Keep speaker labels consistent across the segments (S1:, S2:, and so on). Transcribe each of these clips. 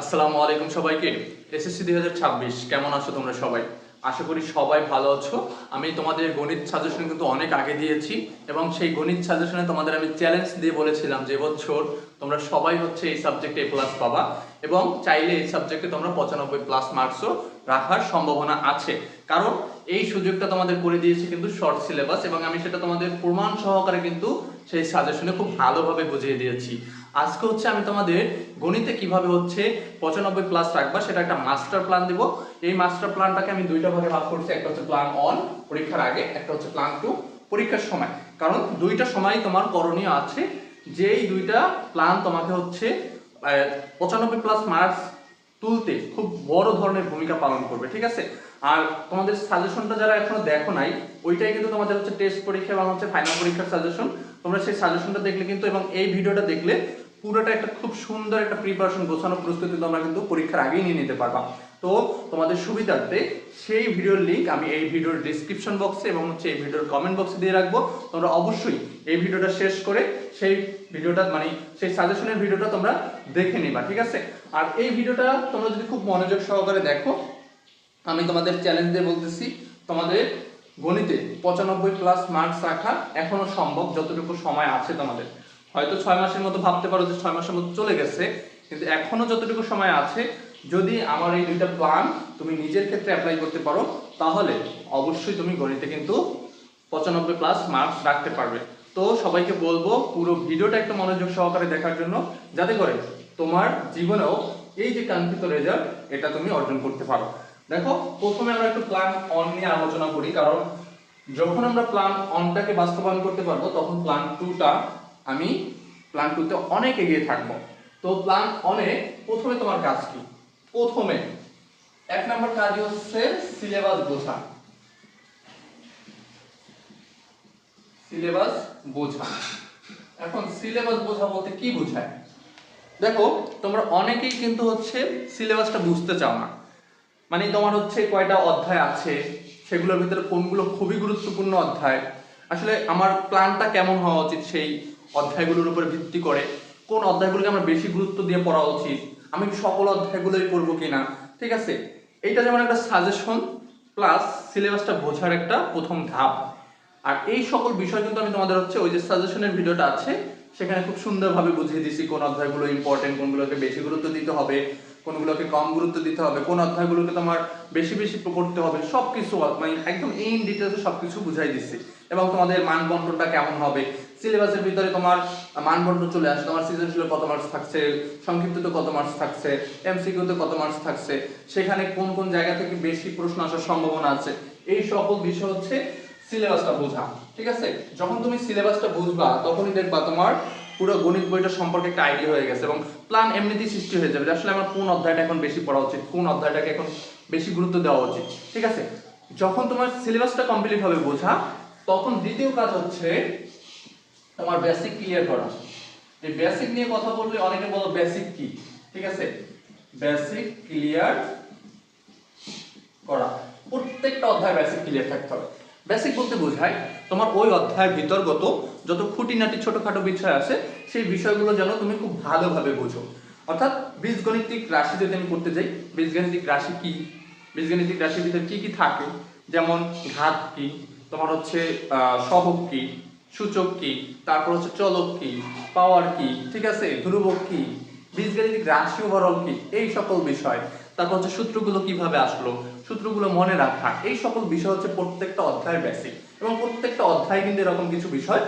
S1: আসসালামু আলাইকুম সবাইকে। এসএসসি দুই হাজার ছাব্বিশ, কেমন আছো তোমরা সবাই? আশা করি সবাই ভালো আছো। আমি তোমাদের গণিত সাজেশন কিন্তু অনেক আগে দিয়েছি এবং সেই গণিত সাজেশনে তোমাদের আমি চ্যালেঞ্জ দিয়ে বলেছিলাম যে বছর তোমরা সবাই হচ্ছে এই সাবজেক্টে প্লাস পাবা এবং চাইলে এই সাবজেক্টে তোমরা পঁচানব্বই প্লাস মার্কসও রাখার সম্ভাবনা আছে। কারণ এই সুযোগটা তোমাদের করে দিয়েছে কিন্তু শর্ট সিলেবাস এবং আমি সেটা তোমাদের প্রমাণ সহকারে কিন্তু সেই সাজেশনে খুব ভালোভাবে বুঝিয়ে দিয়েছি। আজকে হচ্ছে আমি তোমাদের গণিতে কীভাবে হচ্ছে পঁচানব্বই প্লাস রাখবা, সেটা একটা মাস্টার প্ল্যান দিব। এই মাস্টার প্ল্যানটাকে আমি দুইটা ভাগে ভাগ করছি, একটা হচ্ছে প্ল্যান অন পরীক্ষার আগে, একটা হচ্ছে প্ল্যান টু পরীক্ষার সময়। কারণ দুইটা সময় তোমার করণীয় আছে। যেই দুইটা প্ল্যান তোমাকে হচ্ছে পঁচানব্বই প্লাস মার্কস তুলতে খুব বড় ধরনের ভূমিকা পালন করবে, ঠিক আছে? আর তোমাদের সাজেশনটা যারা এখনও দেখো নাই, ওইটাই কিন্তু তোমাদের হচ্ছে টেস্ট পরীক্ষা এবং হচ্ছে ফাইনাল পরীক্ষার সাজেশন তোমরা সেই সাজেশনটা দেখলে কিন্তু এবং এই ভিডিওটা দেখলে পুরোটা একটা খুব সুন্দর একটা প্রিপারেশন গোছানো প্রস্তুতি তোমরা কিন্তু পরীক্ষার আগেই নিয়ে নিতে পারবা। তো তোমাদের সুবিধার্থে সেই ভিডিওর লিংক আমি এই ভিডিওর ডিসক্রিপশন বক্সে এবং হচ্ছে এই ভিডিওর কমেন্ট বক্সে দিয়ে রাখব। তোমরা অবশ্যই এই ভিডিওটা শেষ করে সেই ভিডিওটা মানে সেই সাজেশনের ভিডিওটা তোমরা দেখে নিবা, ঠিক আছে? আর এই ভিডিওটা তোমরা যদি খুব মনোযোগ সহকারে দেখো, আমি তোমাদের চ্যালেঞ্জ দিয়ে বলতেছি, তোমাদের গণিতে পঁচানব্বই প্লাস মার্কস রাখা এখনও সম্ভব, যতটুকু সময় আছে তোমাদের। হয়তো ছয় মাসের মতো ভাবতে পারো যে ছয় মাসের মতো চলে গেছে, কিন্তু এখনও যতটুকু সময় আছে, যদি আমার এই দুইটা প্ল্যান তুমি নিজের ক্ষেত্রে অ্যাপ্লাই করতে পারো, তাহলে অবশ্যই তুমি গণিতে কিন্তু পঁচানব্বই প্লাস মার্কস রাখতে পারবে। তো সবাইকে বলব, পুরো ভিডিওটা একটু মনোযোগ সহকারে দেখার জন্য, যাতে করে তোমার জীবনেও এই যে কাঙ্ক্ষিত রেজাল্ট এটা তুমি অর্জন করতে পারো। দেখো, প্রথমে আমরা একটু প্ল্যান অন নিয়ে আলোচনা করি, কারণ যখন আমরা প্ল্যান অনটাকে বাস্তবায়ন করতে পারব, তখন প্ল্যান টুটা আমি প্ল্যান টুতে অনেক এগিয়ে থাকব। তো প্ল্যান অনে প্রথমে তোমার কাজ কি? প্রথমে, এক নম্বর কাজ হচ্ছে সিলেবাস বোঝা। সিলেবাস বোঝা। এখন সিলেবাস বোঝা বলতে কি বোঝায়? দেখো, তোমরা অনেকেই কিন্তু হচ্ছে সিলেবাসটা বুঝতে চাও না। মানে তোমার হচ্ছে কয়টা অধ্যায় আছে, সেগুলোর ভিতরে কোনগুলো খুবই গুরুত্বপূর্ণ অধ্যায়। আসলে আমার প্ল্যানটা কেমন হওয়া উচিত সেই অধ্যায়গুলোর উপর ভিত্তি করে কোন অধ্যায়গুলোকে আমরা বেশি গুরুত্ব দিয়ে পড়া উচিত, আমি সকল অধ্যায়গুলোই পড়ব কিনা, ঠিক আছে? এইটা যেমন একটা সাজেশন প্লাস সিলেবাসটা বোঝার একটা প্রথম ধাপ। আর এই সকল বিষয় কিন্তু আমি তোমাদের হচ্ছে ওই যে সাজেশনের ভিডিওটা আছে, সেখানে খুব সুন্দরভাবে বুঝিয়ে দিছি কোন অধ্যায়গুলো ইম্পর্টেন্ট কোনগুলোকে বেশি গুরুত্ব দিতে হবে কোনগুলোকে কম গুরুত্ব দিতে হবে, কোন অধ্যায়গুলোকে তোমার বেশি বেশি পড়তে হবে, সবকিছু মানে একদম ইন ডিটেলসে সবকিছু বুঝাই দিচ্ছি। এবং তোমাদের মান বন্টনটা কেমন হবে? সিলেবাসের ভিতরে তোমার মান বন্টন চলে আসে, তোমার সৃজনশীল কত মার্কস থাকছে, সংক্ষিপ্ততে কত মার্কস থাকছে, এমসিকিউতে কত মার্কস থাকছে, সেখানে কোন কোন জায়গা থেকে বেশি প্রশ্ন আসার সম্ভাবনা আছে, এই সকল বিষয় হচ্ছে সিলেবাসটা বোঝা, ঠিক আছে? যখন তুমি সিলেবাসটা বুঝবা, তখনই দেখবা তোমার পুরো গণিত বইটা সম্পর্কে একটা আইডিয়া হয়ে গেছে এবং প্ল্যান এমনিতেই সৃষ্টি হয়ে যাবে আসলে আমার কোন অধ্যায়টা এখন বেশি পড়া উচিত, কোন অধ্যায়টাকে এখন বেশি গুরুত্ব দেওয়া উচিত, ঠিক আছে? যখন তোমার সিলেবাসটা কমপ্লিট হবে বোঝা, তখন দ্বিতীয় কাজ হচ্ছে তোমার বেসিক ক্লিয়ার করা। এই বেসিক নিয়ে কথা বললে অনেকে বলো বেসিক কি, ঠিক আছে? বেসিক ক্লিয়ার করা। প্রত্যেকটা অধ্যায় বেসিক ক্লিয়ার থাকতে হবে। বেসিক বলতে বোঝায় তোমার ওই অধ্যায়ের ভিতরগত যত খুঁটিনাটি ছোটখাটো বিষয় আছে, সেই বিষয়গুলো যেন তুমি খুব ভালোভাবে বোঝো। অর্থাৎ বীজগণিতিক রাশি যদি আমি করতে যাই, বীজগণিতিক রাশি কি? বীজগণিতিক রাশির ভিতরে কি কি থাকে? যেমন ঘাত কি, তোমার হচ্ছে সহগ কি, সূচক কি, তারপর হচ্ছে চলক কি, পাওয়ার কি, ঠিক আছে, ধ্রুবক কি, বীজগণিতিক রাশি ওভারঅল কি, এই সকল বিষয়। তারপর হচ্ছে সূত্রগুলো কীভাবে আসলো? সূত্রগুলো মনে রাখা, এই সকল বিষয় হচ্ছে প্রত্যেকটা অধ্যায়ের বেসিক এবং প্রত্যেকটা অধ্যায় কিন্তু এরকম কিছু বিষয়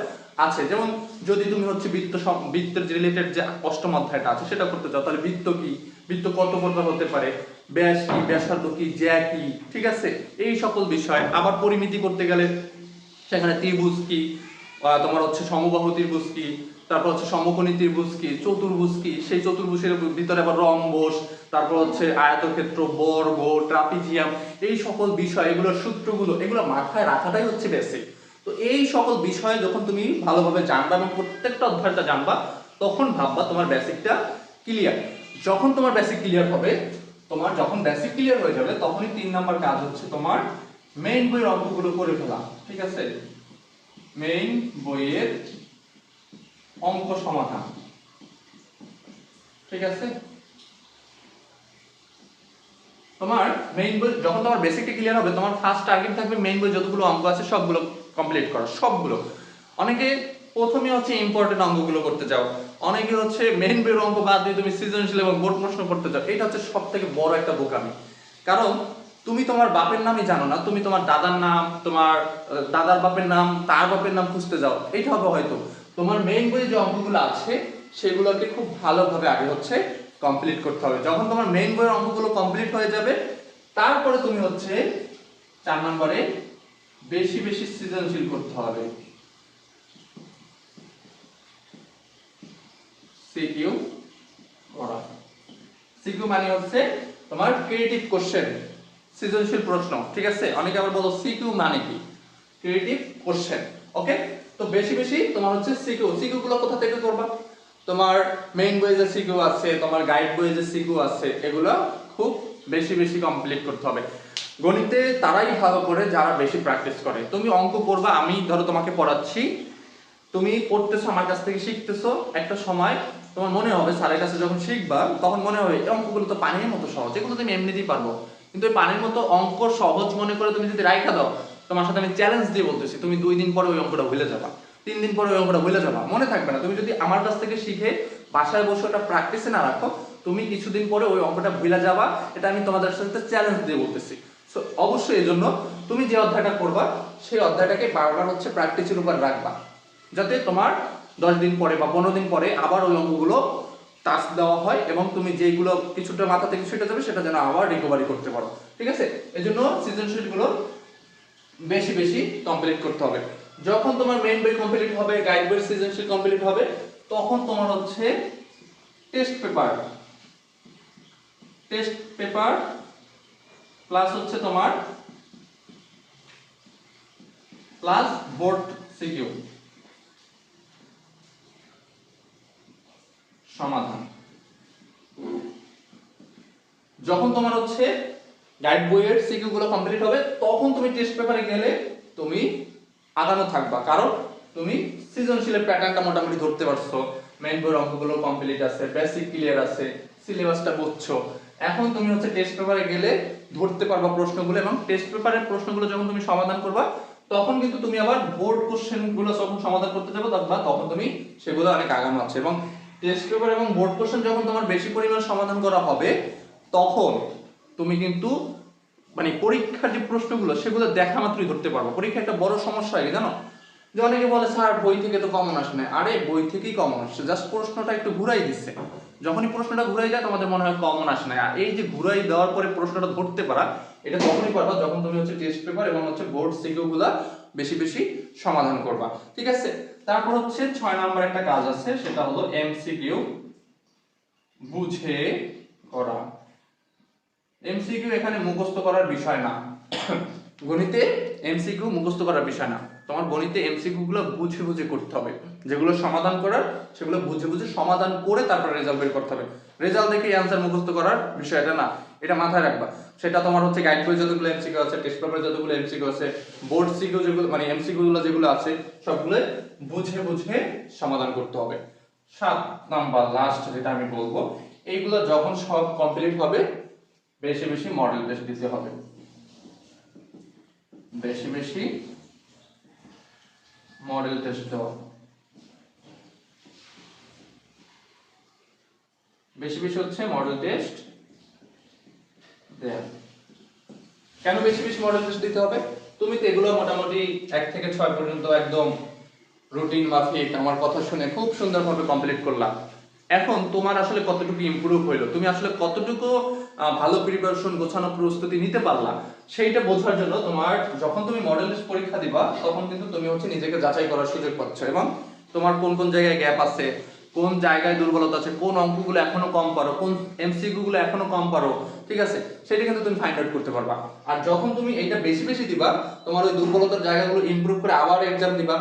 S1: আছে। যেমন যদি তুমি হচ্ছে বৃত্ত বৃত্তের রিলেটেড যে অষ্টম অধ্যায়টা আছে, সেটা করতে চাও, তাহলে বৃত্ত কি? বৃত্ত কত প্রকার হতে পারে? ব্যাস কি, ব্যাসার্ধ কি, জ্যা কি, ঠিক আছে? এই সকল বিষয় আবার পরিমিতি করতে গেলে সেখানে ত্রিভুজ কি তোমার হচ্ছে সমবাহু ত্রিভুজ কি তারপর হচ্ছে সমকোণী ত্রিভুজ কি চতুর্ভুজ কি সেই চতুর্ভুজের ভিতরে আবার রম্বস তারপর হচ্ছে আয়তক্ষেত্র বর্গ ট্রাপিজিয়াম, এই সকল বিষয়, এগুলোর সূত্রগুলো, এগুলো মাথায় রাখাটাই হচ্ছে বেসিক তো এই সকল বিষয়ে যখন তুমি ভালোভাবে জানবা এবং প্রত্যেকটা অধ্যায়টা জানবা, তখন ভাববা তোমার বেসিকটা ক্লিয়ার যখন তোমার বেসিক ক্লিয়ার হবে, তোমার যখন বেসিক ক্লিয়ার হয়ে যাবে, তখনই তিন নাম্বার কাজ হচ্ছে তোমার মেইন বইয়ের অঙ্কগুলো করে ফেলা, ঠিক আছে? মেইন বইয়ের অঙ্ক সমাধান। ঠিক আছে? তোমার মেইন বই, যখন তোমার বেসিকটা ক্লিয়ার হবে, তোমার ফার্স্ট টার্গেট থাকবে মেইন বই যতগুলো অঙ্ক আছে, সবগুলো কমপ্লিট করা, সবগুলো। অনেকে প্রথমে হচ্ছে ইম্পর্টেন্ট অঙ্কগুলো করতে যাও অনেকে হচ্ছে মেইন বইয়ের অঙ্ক বাদ দিয়ে তুমি সৃজনশীল এবং বোর্ড প্রশ্ন করতে যাও এটা হচ্ছে সব থেকে বড় একটা বোকামি। কারণ তুমি তোমার বাপের নামই জানো না, তুমি তোমার দাদার নাম, তোমার দাদার বাপের নাম, তার বাপের নাম খুঁজতে যাও, এটা হবে হয়তো। তোমার মেইন বইয়ে যে অঙ্কগুলো আছে, সেগুলোকে খুব ভালোভাবে আগে হচ্ছে কমপ্লিট করতে হবে। যখন তোমার মেইন বইয়ের অঙ্কগুলো কমপ্লিট হয়ে যাবে, তারপরে তুমি হচ্ছে চার নম্বরে বেশি বেশি সৃজনশীল করতে হবে। সিকিউ করা। সিকিউ মানে হচ্ছে তোমার ক্রিয়েটিভ কোশ্চেন সৃজনশীল প্রশ্ন, ঠিক আছে? অনেকে আবার বলো, সিকিউ মানে কি? ক্রিয়েটিভ কোশ্চেন ওকে তো বেশি বেশি তোমার হচ্ছে সিকিউ সিকিউ গুলো কোথা থেকে করবা? তোমার মেইন বইয়ে যে সিকিউ আছে, তোমার গাইড বইয়ে যে সিকিউ আছে, এগুলো খুব বেশি বেশি কমপ্লিট করতে হবে। গণিতে তারাই ভালো করে যারা বেশি প্র্যাকটিস করে। তুমি অঙ্ক করবা, আমি ধরো তোমাকে পড়াচ্ছি। তুমি পড়তেছো, আমার কাছ থেকে শিখতেছো, একটা সময় তোমার মনে হবে স্যারের কাছে যখন শিখবা, তখন মনে হবে এই অঙ্কগুলো তো পানির মতো সহজ, এগুলো তুমি এমনিতেই পারব। কিন্তু এই পানির মতো অঙ্ক সহজ মনে করে তুমি যদি রাইখা দাও, তোমার সাথে আমি চ্যালেঞ্জ দিয়ে বলতেছি, তুমি দুই দিন পরে ওই অঙ্কটা ভুলে যাবা। তিন দিন পরে ওই অঙ্কটা ভুলে যাবা। মনে থাকবে না। তুমি যদি আমার কাছ থেকে শিখে বাসায় বসে ওটা প্র্যাকটিসে না রাখো, তুমি কিছুদিন পরে ওই অঙ্কটা ভুলে যাবা। এটা আমি তোমাদের সাথে চ্যালেঞ্জ দিয়ে বলতেছি। সো অবশ্যই এই জন্য তুমি যে অধ্যায়টা করবা, সেই অধ্যায়টাকে বারবার হচ্ছে প্র্যাকটিসের উপর রাখবা। যাতে তোমার দশ দিন পরে বা পনেরো দিন পরে আবার ওই অঙ্কগুলো টাচ দেওয়া হয় এবং তুমি যেগুলো কিছুটা মাথা থেকে ছুটে যাবে, সেটা যেন আবার রিকভারি করতে পারো। ঠিক আছে? এই জন্য সৃজনশীলগুলো বেশি বেশি কমপ্লিট করতে হবে। যখন তোমার মেইন বই কমপ্লিট হবে গাইড বই সৃজনশীল কমপ্লিট হবে, তখন তোমার হচ্ছে test paper test paper plus হচ্ছে তোমার প্লাস বোর্ড সিকিউ সমাধান। যখন তোমার হচ্ছে গাইড বইয়ের সিকিউ গুলো কমপ্লিট হবে, তখন তুমি টেস্ট পেপারে গেলে তুমি আগানো থাকবা। কারণ তুমি সৃজনশীলের প্যাটার্নটা মোটামুটি ধরতে পারছ। মেইন বইয়ের অঙ্কগুলো কমপ্লিট আছে বেসিক ক্লিয়ার আছে সিলেবাসটা বুঝছ এখন তুমি হচ্ছে টেস্ট পেপারে গেলে ধরতে পারবা প্রশ্নগুলো এবং টেস্ট পেপারের প্রশ্নগুলো যখন তুমি সমাধান করবা, তখন কিন্তু তুমি আবার বোর্ড কোশ্চেনগুলো যখন সমাধান করতে যাবে, তখন তখন তুমি সেগুলো অনেক আগানো আছে। এবং টেস্ট পেপার এবং বোর্ড কোশ্চেন যখন তোমার বেশি পরিমাণ সমাধান করা হবে, তখন তুমি কিন্তু মানে পরীক্ষার যে প্রশ্নগুলো, সেগুলো দেখা মাত্রই ধরতে পারব। পরীক্ষা একটা বড় সমস্যা হয় জানো? যে অনেকে বলে, স্যার, বই থেকে তো কমন আসে না। আরে, বই থেকেই কমন আসছে। জাস্ট প্রশ্নটা একটু ঘুরাই দিচ্ছে। যখনই প্রশ্নটা ঘুরাই যায়, তোমাদের মনে হয় কমন আসে না। আর এই যে ঘুরাই দেওয়ার পরে প্রশ্নটা ধরতে পারা, এটা তখনই পারবা যখন তুমি হচ্ছে টেস্ট পেপার এবং হচ্ছে বোর্ড সিকিউ গুলা বেশি বেশি সমাধান করবা। ঠিক আছে? তারপর হচ্ছে ছয় নাম্বার একটা কাজ আছে, সেটা হলো এমসিকিউ বুঝে করা। এমসিকিউ এখানে মুখস্থ করার বিষয় না। গণিতে এমসিকিউ মুখস্থ করার বিষয় না। তোমার গণিতে এমসিকিউ গুলো বুঝে বুঝে করতে হবে। যেগুলো সমাধান করার, সেগুলো বুঝে বুঝে সমাধান করে তারপর রেজাল্ট বের করতে হবে। রেজাল্ট দেখে অ্যান্সার মুখস্থ করার বিষয়টা না। এটা মাথায় রাখবা। সেটা তোমার হচ্ছে গাইড বই যতগুলো এমসিকিউ আছে টেস্ট পেপারে যতগুলো এমসিকিউ আছে বোর্ড সিকিউ যেগুলো মানে এমসিকিউ গুলো যেগুলো আছে, সবগুলো বুঝে বুঝে সমাধান করতে হবে। সাত নাম্বার লাস্ট যেটা আমি বলব, এইগুলো যখন সব কমপ্লিট হবে, বেশি বেশি মডেল টেস্ট দিতে হবে। বেশি বেশি মডেল টেস্ট দেওয়া। বেশি বেশি হচ্ছে মডেল টেস্ট কেন বেশি বেশি মডেল টেস্ট দিতে হবে? তুমি তো এগুলো মোটামুটি এক থেকে ছয় পর্যন্ত একদম রুটিন মাফিক, আমার কথা শুনে খুব সুন্দরভাবে কমপ্লিট করলাম। এখন তোমার আসলে কতটুকু ইমপ্রুভ হইল? তুমি আসলে কতটুকু ভালো প্রিপারেশন গোছানো প্রস্তুতি নিতে পারলা, সেইটা বোঝার জন্য তোমার যখন তুমি মডেল টেস্ট পরীক্ষা দিবা, তখন কিন্তু তুমি হচ্ছে নিজেকে যাচাই করার সুযোগ পাচ্ছ। এবং তোমার কোন কোন জায়গায় গ্যাপ আছে কোন জায়গায় দুর্বলতা আছে, কোন অঙ্কগুলো এখনও কম পারো, কোন এমসিকিউ গুলো এখনও কম পারো, ঠিক আছে? সেটা কিন্তু তুমি ফাইন্ড আউট করতে পারবা। আর যখন তুমি এটা বেশি বেশি দিবা, তোমার ওই দুর্বলতার জায়গাগুলো ইমপ্রুভ করে আবার এক্সাম দিবা,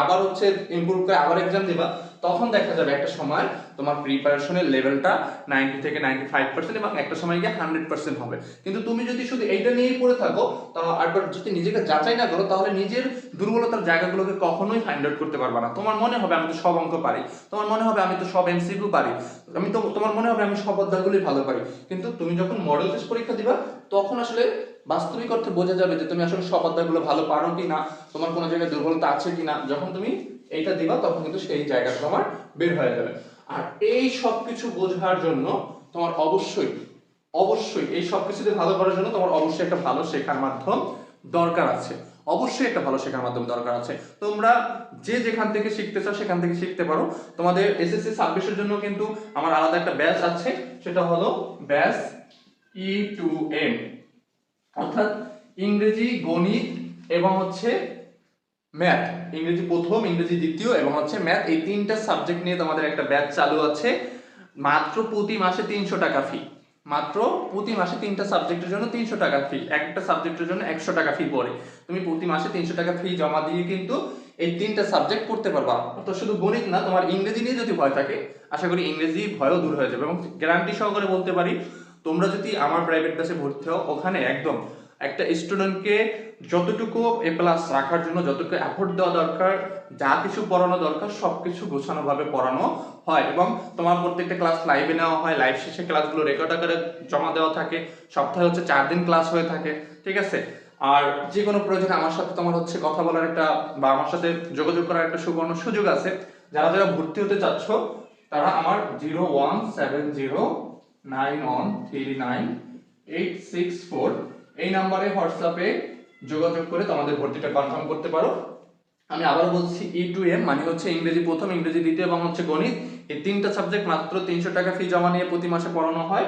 S1: আবার হচ্ছে ইমপ্রুভ করে আবার এক্সাম দিবা তখন দেখা যাবে একটা সময় তোমার প্রিপারেশনের লেভেলটা নাইনটি থেকে নাইনটি ফাইভ পার্সেন্ট এবং একটা সময় গিয়ে হান্ড্রেড পার্সেন্ট হবে। কিন্তু তুমি যদি শুধু এইটা নিয়েই পড়ে থাকো, তা আর যদি নিজেকে যাচাই না করো, তাহলে নিজের দুর্বলতার জায়গাগুলোকে কখনোই ফাইন্ড আউট করতে পারবে না। তোমার মনে হবে আমি তো সব অঙ্ক পারি, তোমার মনে হবে আমি তো সব এমসিকিউ পারি, আমি তো, তোমার মনে হবে আমি সব অধ্যায়গুলোই ভালো পারি। কিন্তু তুমি যখন মডেল টেস্ট পরীক্ষা দিবা, তখন আসলে বাস্তবিক অর্থে বোঝা যাবে যে তুমি আসলে সব অধ্যায়গুলো ভালো পারো কি না তোমার কোনো জায়গায় দুর্বলতা আছে কি না যখন তুমি এইটা দিবা, তখন কিন্তু সেই জায়গাটা তোমার বের হয়ে যাবে। আর এই সব কিছু বোঝার জন্য তোমার অবশ্যই অবশ্যই এই সব কিছুতে ভালো করার জন্য তোমার অবশ্যই একটা ভালো শেখার মাধ্যম দরকার আছে। অবশ্যই একটা ভালো শেখার মাধ্যম দরকার আছে। তোমরা যে যেখান থেকে শিখতে চাও সেখান থেকে শিখতে পারো। তোমাদের এসএসসি সাবমিশনের জন্য কিন্তু আমার আলাদা একটা ব্যাচ আছে, সেটা হলো ব্যাচ ই টু এম অর্থাৎ ইংরেজি, গণিত এবং হচ্ছে ম্যাথ ইংরেজি প্রথম, ইংরেজি দ্বিতীয় এবং হচ্ছে ম্যাথ এই তিনটা সাবজেক্ট নিয়ে তোমাদের একটা ব্যাচ চালু আছে। মাত্র প্রতি মাসে তিনশো টাকা ফি মাত্র প্রতি মাসে তিনটা সাবজেক্টের জন্য তিনশো টাকা ফি একটা সাবজেক্টের জন্য একশো টাকা ফি পড়ে। তুমি প্রতি মাসে তিনশো টাকা ফি জমা দিয়ে কিন্তু এই তিনটা সাবজেক্ট পড়তে পারবা। তো শুধু গণিত না, তোমার ইংরেজি নিয়ে যদি ভয় থাকে, আশা করি ইংরেজি ভয়ও দূর হয়ে যাবে। এবং গ্যারান্টি সহকারে বলতে পারি, তোমরা যদি আমার প্রাইভেট ক্লাসে ভর্তি হও, ওখানে একদম একটা স্টুডেন্টকে যতটুকু এ প্লাস রাখার জন্য, যতটুকু অ্যাফোর্ড দেওয়া দরকার, যা কিছু পড়ানো দরকার সব কিছু গোছানোভাবে পড়ানো হয়। এবং তোমার প্রত্যেকটা ক্লাস লাইভে নেওয়া হয়। লাইভ শেষে ক্লাসগুলো রেকর্ড আকারে জমা দেওয়া থাকে। সপ্তাহে হচ্ছে চার দিন ক্লাস হয়ে থাকে। ঠিক আছে? আর যে কোনো প্রয়োজনে আমার সাথে তোমার হচ্ছে কথা বলার একটা বা আমার সাথে যোগাযোগ করার একটা সুবর্ণ সুযোগ আছে। যারা যারা ভর্তি হতে চাচ্ছ, তারা আমার zero one seven zero nine one three nine eight six four এই নাম্বারে হোয়াটসঅ্যাপে যোগাযোগ করে তোমাদের ভর্তিটা কনফার্ম করতে পারো। আমি আবার বলছি ই টু এম মানে হচ্ছে ইংরেজি প্রথম, ইংরেজি দ্বিতীয় এবং হচ্ছে গণিত। এই তিনটা সাবজেক্ট মাত্র তিনশো টাকা ফি জমা নিয়ে প্রতি মাসে পড়ানো হয়।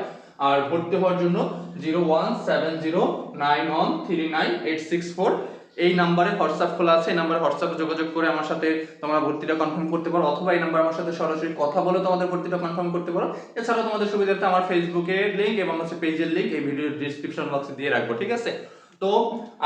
S1: আর ভর্তি হওয়ার জন্য zero one seven zero nine one three nine eight six four এই নাম্বারে হোয়াটসঅ্যাপ খোলা আছে, এই নাম্বারে হোয়াটসঅ্যাপে যোগাযোগ করে আমার সাথে তোমরা ভর্তিটা কনফার্ম করতে পারো, অথবা এই নাম্বার আমার সাথে সরাসরি কথা বলে তোমাদের ভর্তিটা কনফার্ম করতে পারো। এছাড়াও তোমাদের সুবিধার্থে আমার ফেসবুকের লিঙ্ক এবং হচ্ছে পেজের লিঙ্ক এই ভিডিওর ডিসক্রিপশন বক্সে দিয়ে রাখব, ঠিক আছে? তো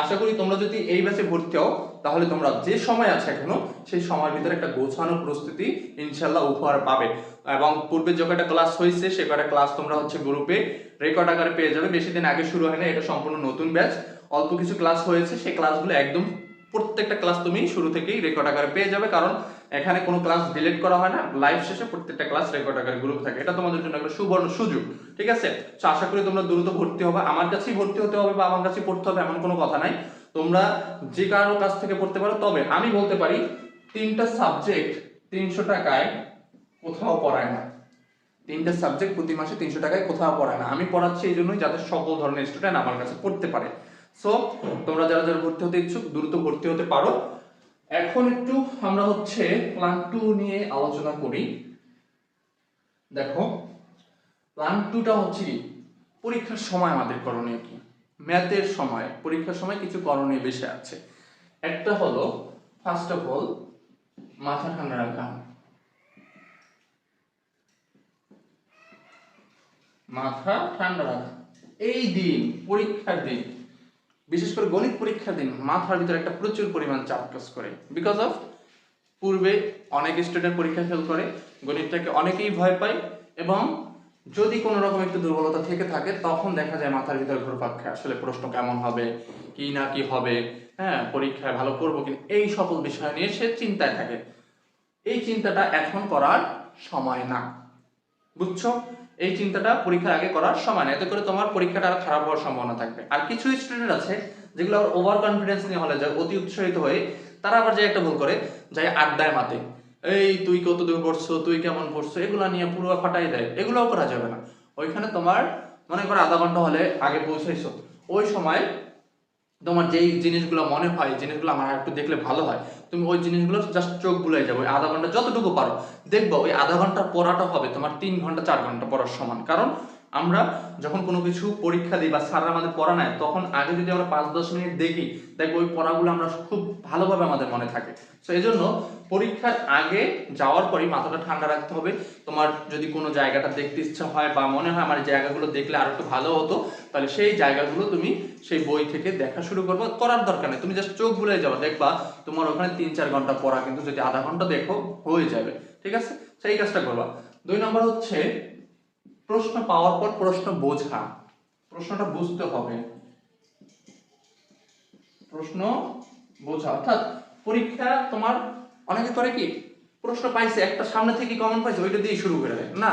S1: আশা করি তোমরা যদি এই ব্যাচে ভর্তি হও, তাহলে তোমরা যে সময় আছে এখনও, সেই সময়ের ভিতরে একটা গোছানো প্রস্তুতি ইনশাল্লাহ উপহার পাবে। এবং পূর্বে যে কয়টা ক্লাস হয়েছে, সে কয়টা ক্লাস তোমরা হচ্ছে গ্রুপে রেকর্ড আকারে পেয়ে যাবে। বেশি দিন আগে শুরু হয় না এটা সম্পূর্ণ নতুন ব্যাচ অল্প কিছু ক্লাস হয়েছে, সেই ক্লাসগুলো একদম প্রত্যেকটা ক্লাস তুমি শুরু থেকেই রেকর্ড আকারে পেয়ে যাবে, কারণ এখানে কোনো ক্লাস ডিলিট করা হয় না লাইভ শেষে প্রত্যেকটা ক্লাস রেকর্ড আকারে গ্রুপ থাকে। এটা তোমাদের জন্য একটা সুবর্ণ সুযোগ, ঠিক আছে? তো আশা করি তোমরা দ্রুত ভর্তি হবে, আমার কাছেই ভর্তি হতে হবে বা আমার কাছেই পড়তে হবে, এমন কোনো কথা নাই। তোমরা যে কারও কাছ থেকে পড়তে পারো, তবে আমি বলতে পারি, তিনটা সাবজেক্ট তিনশো টাকায় কোথাও পড়ায় না। তিনটা সাবজেক্ট প্রতি মাসে তিনশো টাকায় কোথাও পড়ায় না। আমি পড়াচ্ছি এই জন্যই যাতে সকল ধরনের স্টুডেন্ট আমার কাছে পড়তে পারে। সো তোমরা যারা যারা ভর্তি হতে ইচ্ছুক, দ্রুত ভর্তি হতে পারো। এখন একটু আমরা হচ্ছে প্ল্যান টু নিয়ে আলোচনা করি। দেখো প্ল্যান টুটা হচ্ছে কি? পরীক্ষার সময় আমাদের করণীয় কি? ম্যাথের সময়। পরীক্ষার সময় কিছু করণীয় বিষয় আছে। একটা হলো ফার্স্ট অফ অল মাথা ঠান্ডা রাখা। মাথা ঠান্ডা রাখা। এই দিন, পরীক্ষার দিন। বিশেষ করে গণিত পরীক্ষার দিন মাথার ভিতরে একটা প্রচুর পরিমাণ চাপ কাজ করে। বিকজ অফ পূর্বে অনেক স্টুডেন্ট পরীক্ষা ফেল করে, গণিতটাকে অনেকেই ভয় পায় এবং যদি কোনো রকম একটু দুর্বলতা থেকে থাকে, তখন দেখা যায় মাথার ভিতরে ঘুরপাক খায়। আসলে প্রশ্ন কেমন হবে, কি না কি হবে হ্যাঁ পরীক্ষায় ভালো করব কিনা, এই সকল বিষয় নিয়ে সে চিন্তায় থাকে। এই চিন্তাটা এখন করার সময় না। বুঝছ? এই চিন্তাটা পরীক্ষার আগে করার সময় এতে করে তোমার পরীক্ষাটা আর খারাপ হওয়ার সম্ভাবনা থাকবে। আর কিছু স্টুডেন্ট আছে যেগুলো ওভার কনফিডেন্স নিয়ে হলে যায় অতি উৎসাহিত হয়ে তারা আবার যে একটা ভুল করে যাই আড্ডায় মাতে। এই তুই কত দূর পড়ছো? তুই কেমন পড়ছো? এগুলো নিয়ে পুরো ফাটাই দেয়। এগুলোও করা যাবে না। ওইখানে তোমার মনে করো আধা ঘণ্টা হলে আগে পৌঁছাইছো। ওই সময় তোমার যেই জিনিসগুলো মনে হয় জিনিসগুলো আমার একটু দেখলে ভালো হয়, তুমি ওই জিনিসগুলো জাস্ট চোখ বুলাই যাব ওই আধা ঘণ্টা যতটুকু পারো। দেখব ওই আধা ঘণ্টা পড়াটা হবে তোমার তিন ঘণ্টা, চার ঘণ্টা পড়ার সমান। কারণ আমরা যখন কোনো কিছু পরীক্ষা দিই বা স্যাররা আমাদের পড়া নেয়, তখন আগে যদি আমরা পাঁচ দশ মিনিট দেখি, দেখব ওই পড়াগুলো আমরা খুব ভালোভাবে আমাদের মনে থাকে। তো এই জন্য পরীক্ষার আগে যাওয়ার পরই মাথাটা ঠান্ডা রাখতে হবে। তোমার যদি কোনো জায়গাটা দেখতে ইচ্ছা হয় বা মনে হয় আমার জায়গাগুলো দেখলে আরও একটু ভালো হতো, তাহলে সেই জায়গাগুলো তুমি সেই বই থেকে দেখা শুরু করব। করার দরকার নেই, তুমি জাস্ট চোখ বুলে যাবে দেখবা তোমার ওখানে তিন চার ঘণ্টা পড়া, কিন্তু যদি আধা ঘণ্টা দেখো, হয়ে যাবে। ঠিক আছে? সেই কাজটা করবা। দুই নম্বর হচ্ছে প্রশ্ন পাওয়ার পর প্রশ্ন বোঝা। প্রশ্নটা বুঝতে হবে। প্রশ্ন বোঝা। অর্থাৎ পরীক্ষা তোমার অনেকে করে কি, প্রশ্ন পাইছে, একটা সামনে থেকে কমন পাইছে, ওইটা দিয়ে শুরু করে দেয়। না,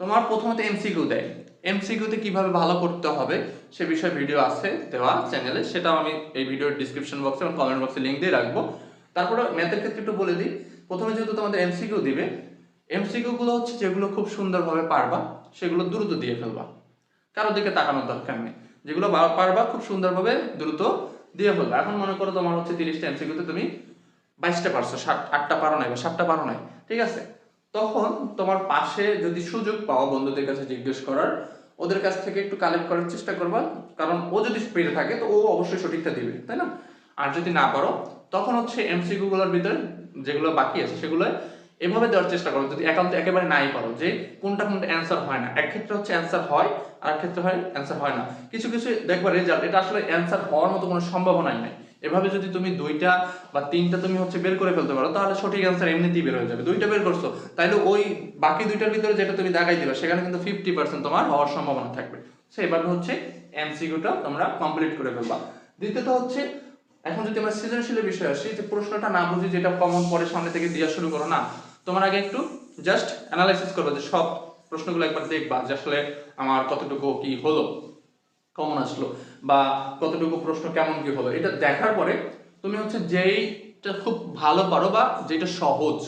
S1: তোমার প্রথমত এমসিকিউ দেয়। এমসিকিউতে কীভাবে ভালো করতে হবে, সে বিষয়ে ভিডিও আছে দেওয়া চ্যানেলে সেটাও আমি এই ভিডিওর ডিসক্রিপশন বক্সে এবং কমেন্ট বক্সে লিঙ্ক দিয়ে রাখব। তারপরে ম্যাথের ক্ষেত্রে একটু বলে দিই, প্রথমে যেহেতু তোমাদের এমসিকিউ দিবে এমসিকিউগুলো হচ্ছে যেগুলো খুব সুন্দরভাবে পারবা, সেগুলো দ্রুত দিয়ে ফেলবা। কারোর দিকে তাকানোর দরকার নেই। যেগুলো পারবা, খুব সুন্দরভাবে দ্রুত দিয়ে ফেলবা। এখন মনে করো তোমার হচ্ছে তিরিশটা এমসিকিউতে তুমি বাইশটা পারছ ষাট আটটা পারো নাই বা সাতটা পারো নাই, ঠিক আছে? তখন তোমার পাশে যদি সুযোগ পাও বন্ধুদের কাছে জিজ্ঞেস করার, ওদের কাছ থেকে একটু কালেক্ট করার চেষ্টা করবা, কারণ ও যদি পেরে থাকে তো ও অবশ্যই সঠিকটা দিবে, তাই না? আর যদি না পারো, তখন হচ্ছে এমসিকিউ গুলোর ভিতরে যেগুলো বাকি আছে সেগুলো এভাবে দেওয়ার চেষ্টা করো, যদি একান্ত একেবারে নাই পারো, যে কোনটা কোনটা অ্যান্সার হয় না। এক ক্ষেত্রে হচ্ছে অ্যান্সার হয় আর এক ক্ষেত্রে হয় অ্যান্সার হয় না। কিছু কিছু দেখবা রেজাল্ট এটা আসলে অ্যান্সার হওয়ার মতো কোনো সম্ভাবনাই নাই। এভাবে যদি তুমি দুইটা বা তিনটা তুমি হচ্ছে বের করে ফেলতে পারো, তাহলে সঠিক অ্যান্সার এমনিতেই বের হয়ে যাবে। দুইটা বের করছ তাহলে ওই বাকি দুইটার ভিতরে যেটা তুমি দেখাই দিবে, সেখানে কিন্তু ফিফটি পার্সেন্ট তোমার হওয়ার সম্ভাবনা থাকবে। সেইভাবে হচ্ছে এমসিকিউটা তোমরা কমপ্লিট করে ফেলবা। দ্বিতীয়ত হচ্ছে, এখন যদি আমরা সৃজনশীলের বিষয়ে আসি, যে প্রশ্নটা না বুঝি যেটা কমন পরে সামনে থেকে দেওয়া শুরু করো, না, তোমার আগে একটু জাস্ট অ্যানালাইসিস করবে যে সব প্রশ্নগুলো একবার দেখবা যে আসলে আমার কতটুকু কি হলো। কমন আসলো বা কতটুকু প্রশ্ন কেমন কি হলো। এটা দেখার পরে তুমি হচ্ছে যেইটা খুব ভালো পারো বা যেটা সহজ,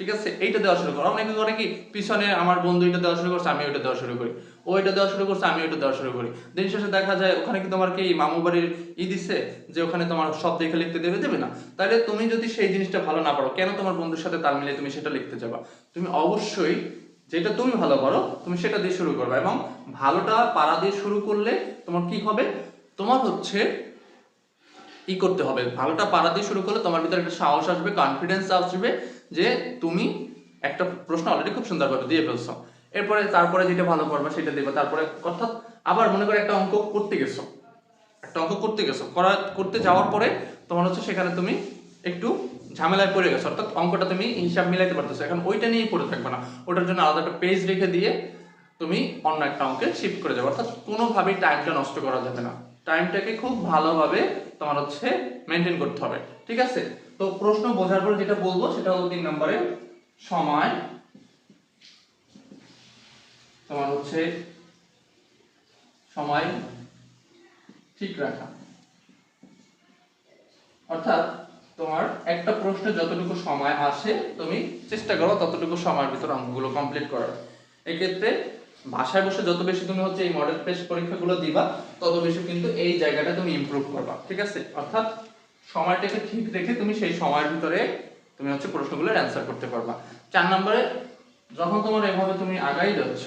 S1: ঠিক আছে? এইটা দেওয়া শুরু করো। অনেকে করে কি, পিছনে আমার বন্ধু এটা দেওয়া শুরু করছে আমি ওইটা দেওয়া শুরু করি। ও এটা দেওয়া শুরু করছে আমি ওইটা দেওয়া শুরু করি। দিন শেষে দেখা যায় ওখানে কি তোমার কি মামু বাড়ির ই দিচ্ছে যে ওখানে তোমার সব দেখে লিখতে দেবে? দেবে না। তাহলে তুমি যদি সেই জিনিসটা ভালো না পারো, কেন তোমার বন্ধুর সাথে তাল মিলিয়ে তুমি সেটা লিখতে যাবা? তুমি অবশ্যই যেটা তুমি ভালো করো, তুমি সেটা দিয়ে শুরু করবে এবং ভালোটা পাড়া দিয়ে শুরু করলে তোমার কি হবে? তোমার হচ্ছে ই করতে হবে? ভালোটা পাড়া দিয়ে শুরু করলে তোমার ভিতরে একটা সাহস আসবে কনফিডেন্স আসবে যে তুমি একটা প্রশ্ন অলরেডি খুব সুন্দরভাবে দিয়ে ফেলছো। এরপরে, তারপরে যেটা ভালো করবে সেটা দেবে তারপরে অর্থাৎ আবার মনে করে একটা অঙ্ক করতে গেছো। একটা অঙ্ক করতে গেছো। করা, করতে যাওয়ার পরে তোমার হচ্ছে সেখানে তুমি একটু ঝামেলায় পড়ে গেছো, অর্থাৎ অঙ্কটা তুমি হিসাব মিলাইতে পারতেছো। এখন ওইটা নিয়েই পড়ে থাকবে না। ওটার জন্য আলাদা একটা পেজ রেখে দিয়ে তুমি অন্য একটা অঙ্কে শিফট করে যাবে। অর্থাৎ কোনোভাবেই টাইমটা নষ্ট করা যাবে না। টাইমটাকে খুব ভালোভাবে তোমার হচ্ছে মেনটেন করতে হবে। ঠিক আছে? তো প্রশ্ন বোঝার পর যেটা বলব, সেটা হলো তিন নম্বরে সময় তোমার হচ্ছে সময় ঠিক রাখা। অর্থাৎ তোমার একটা প্রশ্নে যতটুকু সময় আসে, তুমি চেষ্টা করো ততটুকু সময়ের ভিতর অঙ্কগুলো কমপ্লিট করার। এক্ষেত্রে ভাষায় বসে যত বেশি তুমি হচ্ছে এই মডেল টেস্ট পরীক্ষাগুলো দিবা, তত বেশি কিন্তু এই জায়গাটা তুমি ইমপ্রুভ করবা, ঠিক আছে? অর্থাৎ সময়টাকে ঠিক রেখে তুমি সেই সময়ের ভিতরে তুমি হচ্ছে প্রশ্নগুলোর অ্যান্সার করতে পারবা। চার নম্বরে, যখন তোমার এভাবে তুমি আগাই যাচ্ছ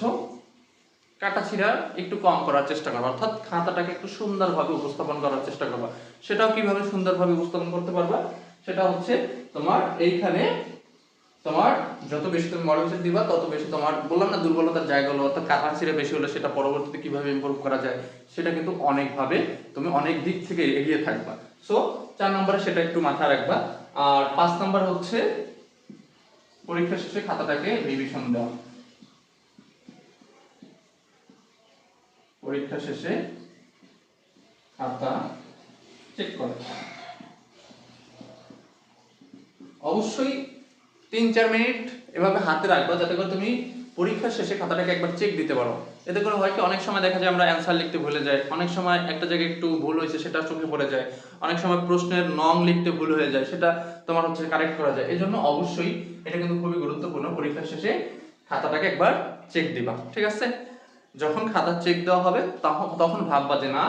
S1: কাটাছিড়া একটু কম করার চেষ্টা করবা। অর্থাৎ খাতাটাকে একটু সুন্দরভাবে উপস্থাপন করার চেষ্টা করবা। সেটাও কীভাবে সুন্দরভাবে উপস্থাপন করতে পারবা? সেটা হচ্ছে তোমার এইখানে তোমার যত বেশি তুমি মডেল দিবা, তত বেশি তোমার, বললাম না দুর্বলতার জায়গাগুলো অর্থাৎ কাটা ছিঁড়ে বেশি হলে সেটা পরবর্তীতে কীভাবে ইমপ্রুভ করা যায়, সেটা কিন্তু অনেকভাবে তুমি অনেক দিক থেকে এগিয়ে থাকবা। সো চার নম্বরে সেটা একটু মাথায় রাখবা। আর পাঁচ নম্বর হচ্ছে পরীক্ষা শেষে খাতাটাকে রিভিশন দেওয়া। পরীক্ষা শেষে খাতা চেক করে। অবশ্যই তিন চার মিনিট এভাবে হাতে রাখবা, যাতে করে তুমি পরীক্ষার শেষে খাতাটাকে একবার চেক দিতে পারো। এতে করে হয় কি, অনেক সময় দেখা যায় আমরা অ্যান্সার লিখতে ভুলে যাই। অনেক সময় একটা জায়গায় একটু ভুল হয়েছে, সেটা চোখে পড়ে যায়। অনেক সময় প্রশ্নের নং লিখতে ভুল হয়ে যায়, সেটা তোমার হচ্ছে কারেক্ট করা যায়। এই জন্য অবশ্যই এটা কিন্তু খুবই গুরুত্বপূর্ণ পরীক্ষার শেষে খাতাটাকে একবার চেক দিবা। ঠিক আছে? যখন খাতা চেক দেওয়া হবে, তখন তখন ভাববা যে না,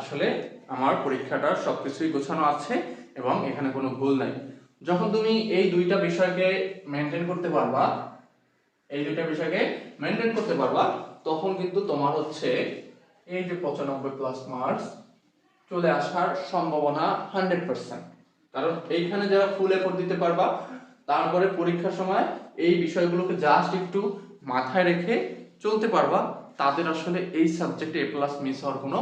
S1: আসলে আমার পরীক্ষাটার সবকিছুই গোছানো আছে এবং এখানে কোনো ভুল নাই। যখন তুমি এই দুইটা বিষয়কে মেনটেন করতে পারবা, এই দুইটা বিষয়কে মেনটেন করতে পারবা, তখন কিন্তু তোমার হচ্ছে এই যে পঁচানব্বই প্লাস মার্কস চলে আসার সম্ভাবনা হান্ড্রেড পার্সেন্ট কারণ এইখানে যারা ফুল এফোর্ট দিতে পারবা, তারপরে পরীক্ষার সময় এই বিষয়গুলোকে জাস্ট একটু মাথায় রেখে চলতে পারবা। তাদের আসলে এই সাবজেক্টে এ প্লাস মিস হওয়ার কোনো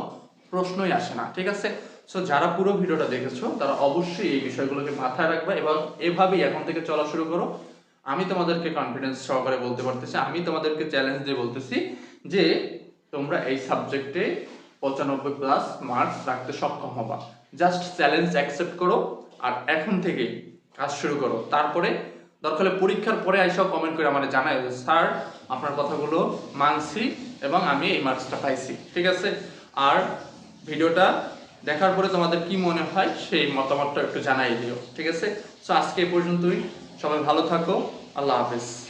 S1: প্রশ্নই আসে না, ঠিক আছে? সো যারা পুরো ভিডিওটা দেখেছ, তারা অবশ্যই এই বিষয়গুলোকে মাথায় রাখবে এবং এভাবেই এখন থেকে চলা শুরু করো। আমি তোমাদেরকে কনফিডেন্স সহকারে বলতে পারতেছি, আমি তোমাদেরকে চ্যালেঞ্জ দিয়ে বলতেছি যে তোমরা এই সাবজেক্টে পঁচানব্বই প্লাস মার্কস রাখতে সক্ষম হবা। জাস্ট চ্যালেঞ্জ অ্যাকসেপ্ট করো আর এখন থেকে কাজ শুরু করো। তারপরে দরকার হলে পরীক্ষার পরে আইসাও কমেন্ট করে আমাদের জানাই যে, স্যার, আপনার কথাগুলো মানছি। এবং আমি এই মার্কসটা পাইছি, ঠিক আছে? আর ভিডিওটা দেখার পরে তোমাদের কি মনে হয় সেই মতামতটা একটু জানাই দিও, ঠিক আছে? তো আজকে এই পর্যন্তই। সবাই ভালো থাকো। আল্লাহ হাফেজ।